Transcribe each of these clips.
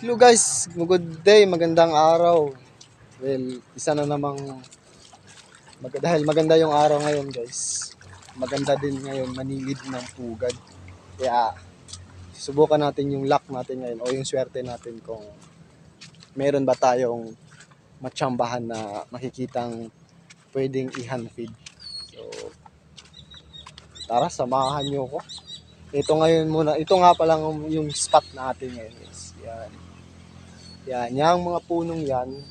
Hello guys, good day, magandang araw. Well, isa na namang mag, dahil maganda yung araw ngayon guys. Maganda din ngayon manilid ng pugad. Kaya subukan natin yung luck natin ngayon o yung swerte natin kung meron ba tayong matsambahan na makikitang pwedeng i-hand feed. So, tara, samahan nyo ko. Ito ngayon muna, ito nga pa lang yung spot natin ngayon guys. Yan. Yan, yung mga punong yan,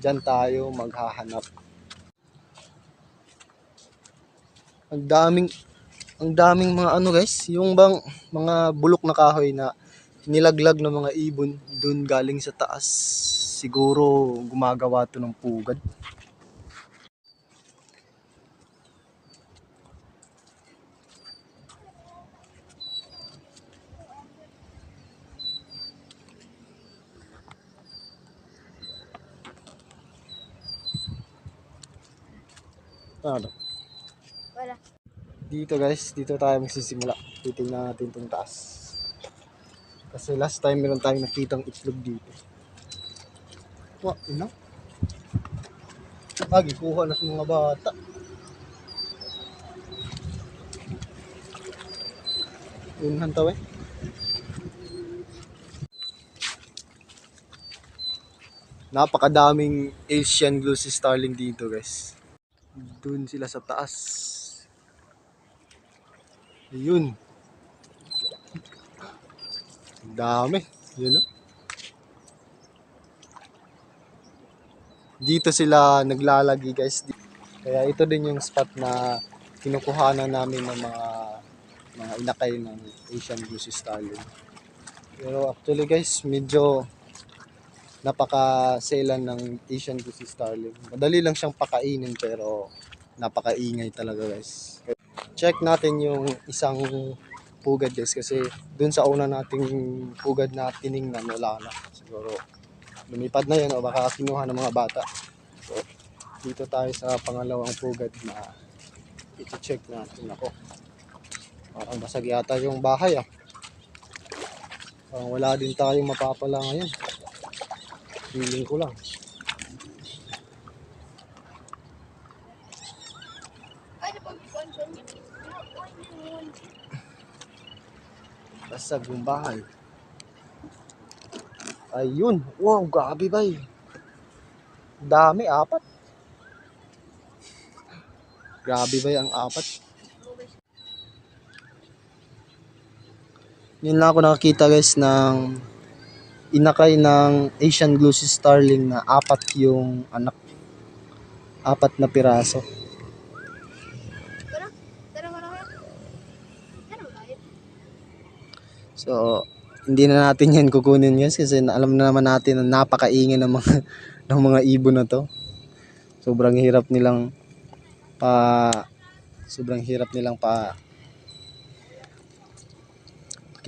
dyan tayo maghahanap. Ang daming, ang daming mga ano guys, yung bang mga bulok na kahoy na nilaglag ng mga ibon dun galing sa taas. Siguro gumagawa to ng pugad. Ano? Wala. Dito guys, dito tayo magsisimula. Titingnan natin itong taas. Kasi last time meron tayong nakitang itlog dito. Wa, ina. Lagi, kuha na sa mga bata. Unhan tayo eh. Napakadaming Asian Glucy Starling dito guys. Doon sila sa taas. Ayun. Dami. Yun o. Dito sila naglalagi guys. Kaya ito din yung spot na kinukuhanan namin ng mga mga inakay ng Asian Goose Stallion. Pero actually guys, medyo napaka-selan ng Asian Goose Starling. Madali lang siyang pakainin pero napakaingay talaga guys. Check natin yung isang pugad guys kasi dun sa una nating pugad na tiningnan wala na. Siguro lumipad na yun o baka kinuha ng mga bata. So dito tayo sa pangalawang pugad na i-check natin ako. Parang basag yata yung bahay ah. Parang wala din tayong mapapala ngayon. Feeling ko lang. Ay, napag-sponsor niya. Basag yung bahay. Ayun. Wow, gabi bay. Dami, apat. Grabe ba ang apat? Yun lang ako nakakita guys ng inakay ng Asian Glucy Starling na apat yung anak. Apat na piraso. So, hindi na natin yan kukunin guys kasi alam na naman natin na napakaingay ng mga ng mga ibon na to. Sobrang hirap nilang pa sobrang hirap nilang pa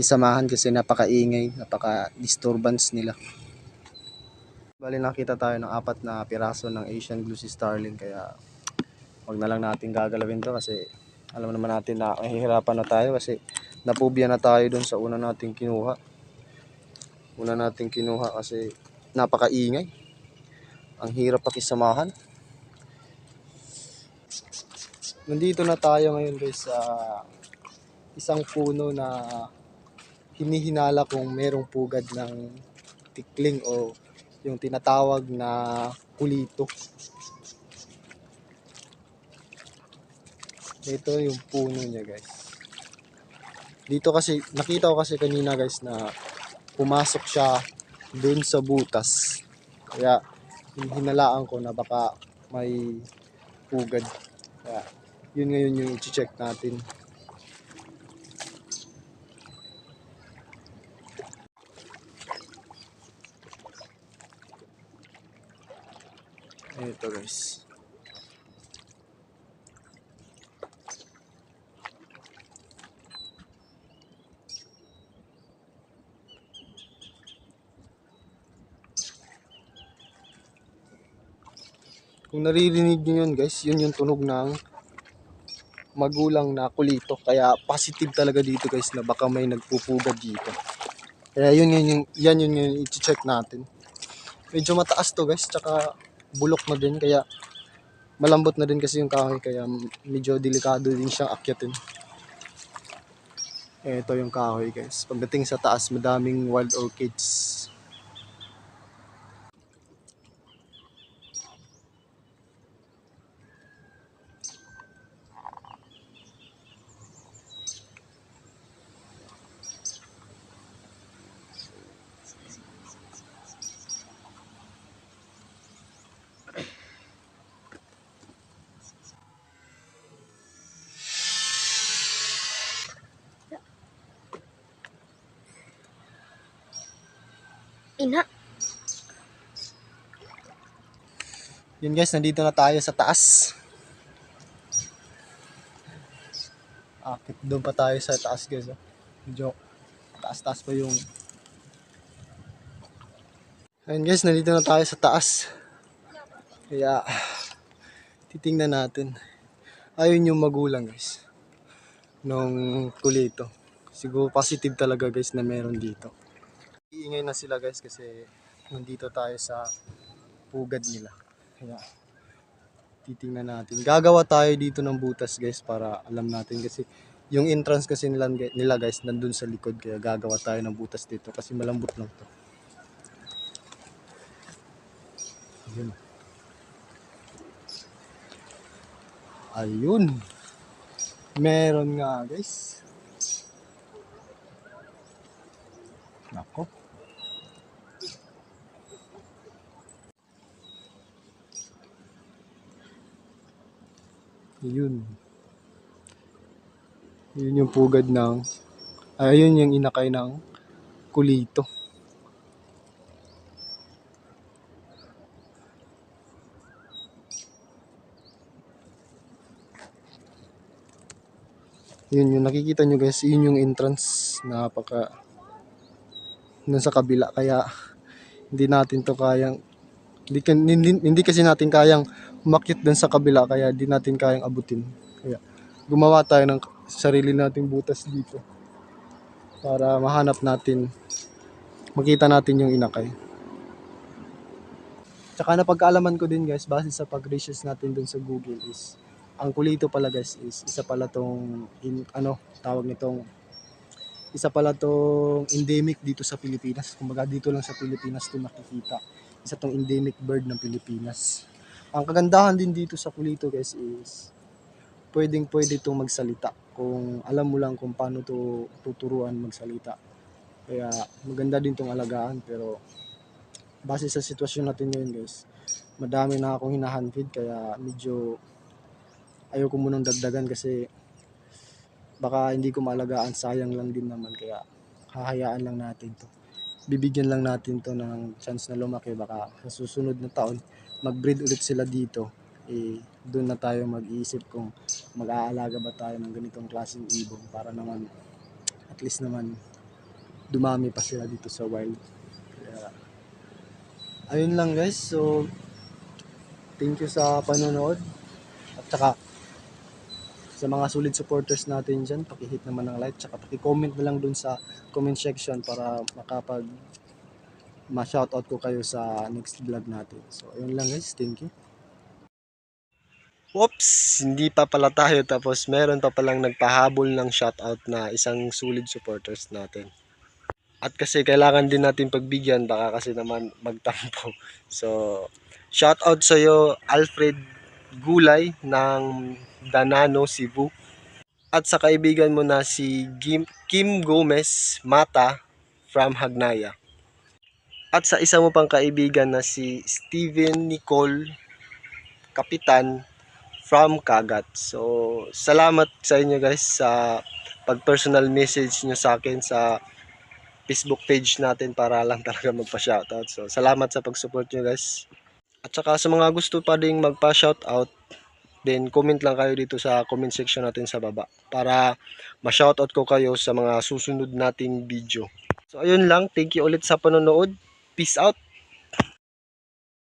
kisamahan kasi napakaingay, napaka-disturbance nila. Bali nakita tayo ng apat na piraso ng Asian Glucy Starling kaya wag na lang natin gagalawin to kasi alam naman natin na mahihirapan na tayo kasi napubya na tayo doon sa una nating kinuha. Una nating kinuha kasi napakaingay. Ang hirap pakisamahan. Nandito na tayo ngayon guys sa isang puno na hinihinala kung merong pugad ng tikling o yung tinatawag na kulito. Ito yung puno niya guys. Dito kasi, nakita ko kasi kanina guys na pumasok siya dun sa butas. Kaya, hinalaan ko na baka may pugad. Kaya, yun ngayon yung i-check natin. Ito guys. Kung naririnig nyo yun guys, yun yung tunog ng magulang na kulito. Kaya positive talaga dito guys na baka may nagpupugad dito. Kaya yun yun yung, yan yun yung i-check natin. Medyo mataas to guys, tsaka bulok na din, kaya malambot na din kasi yung kahoy, kaya medyo delikado din siyang akyatin. Ito yung kahoy guys. Pagdating sa taas, madaming wild orchids. Ina. Yun guys, nandito na tayo sa taas. Akit doon pa tayo sa taas guys. Oh. Medyo taas-taas pa yung... Ayun guys, nandito na tayo sa taas. Kaya, titingnan natin. Ayun yung magulang guys. Nung kulito. Siguro positive talaga guys na meron dito. Iingay na sila guys kasi nandito tayo sa pugad nila. Kaya titingnan natin. Gagawa tayo dito ng butas guys para alam natin kasi yung entrance kasi nila, nila guys nandun sa likod kaya gagawa tayo ng butas dito kasi malambot lang to. Ayun. Ayun. Meron nga guys. Nako. Yun. Yun yung pugad ng ayun yung inakay ng kulito. Yun yung nakikita nyo guys, yun yung entrance napaka nun sa kabila kaya hindi natin to kayang hindi, hindi, hindi kasi natin kayang umakyat dun sa kabila kaya di natin kayang abutin. Kaya gumawa tayo ng sarili nating butas dito para mahanap natin makita natin yung inakay. Tsaka napagkaalaman ko din guys base sa pag-research natin dun sa Google is ang kulito pala guys is isa pala tong in, ano tawag nitong isa pala tong endemic dito sa Pilipinas. Kumbaga dito lang sa Pilipinas to makikita. Isa tong endemic bird ng Pilipinas. Ang kagandahan din dito sa kulito guys is pwedeng pwede itong magsalita kung alam mo lang kung paano to tuturuan magsalita. Kaya maganda din tong alagaan pero base sa sitwasyon natin ngayon guys, madami na akong hinahandfeed kaya medyo ayoko munang dagdagan kasi baka hindi ko maalagaan, sayang lang din naman kaya hahayaan lang natin to. Bibigyan lang natin to ng chance na lumaki baka sa susunod na taon mag-breed ulit sila dito eh doon na tayo mag-iisip kung mag-aalaga ba tayo ng ganitong klaseng ibon para naman at least naman dumami pa sila dito sa wild. Kaya ayun lang guys. So thank you sa panonood at saka sa mga solid supporters natin dyan, pakihit naman ng like, tsaka pakicomment na lang dun sa comment section para makapag ma-shoutout ko kayo sa next vlog natin. So, ayun lang guys. Thank you. Whoops! Hindi pa pala tayo tapos meron pa palang nagpahabol ng shoutout na isang solid supporters natin. At kasi kailangan din natin pagbigyan baka kasi naman magtampo. So, shoutout sa iyo Alfred Gulay ng Danano, Cebu. At sa kaibigan mo na si Kim, Gomez Mata from Hagnaya. At sa isa mo pang kaibigan na si Steven Nicole Kapitan from Kagat. So, salamat sa inyo guys sa pag-personal message nyo sa akin sa Facebook page natin para lang talaga magpa-shoutout. So, salamat sa pag-support nyo guys. At saka sa mga gusto pa ding magpa-shoutout, then comment lang kayo dito sa comment section natin sa baba para ma-shoutout ko kayo sa mga susunod nating video. So ayun lang, thank you ulit sa panonood. Peace out!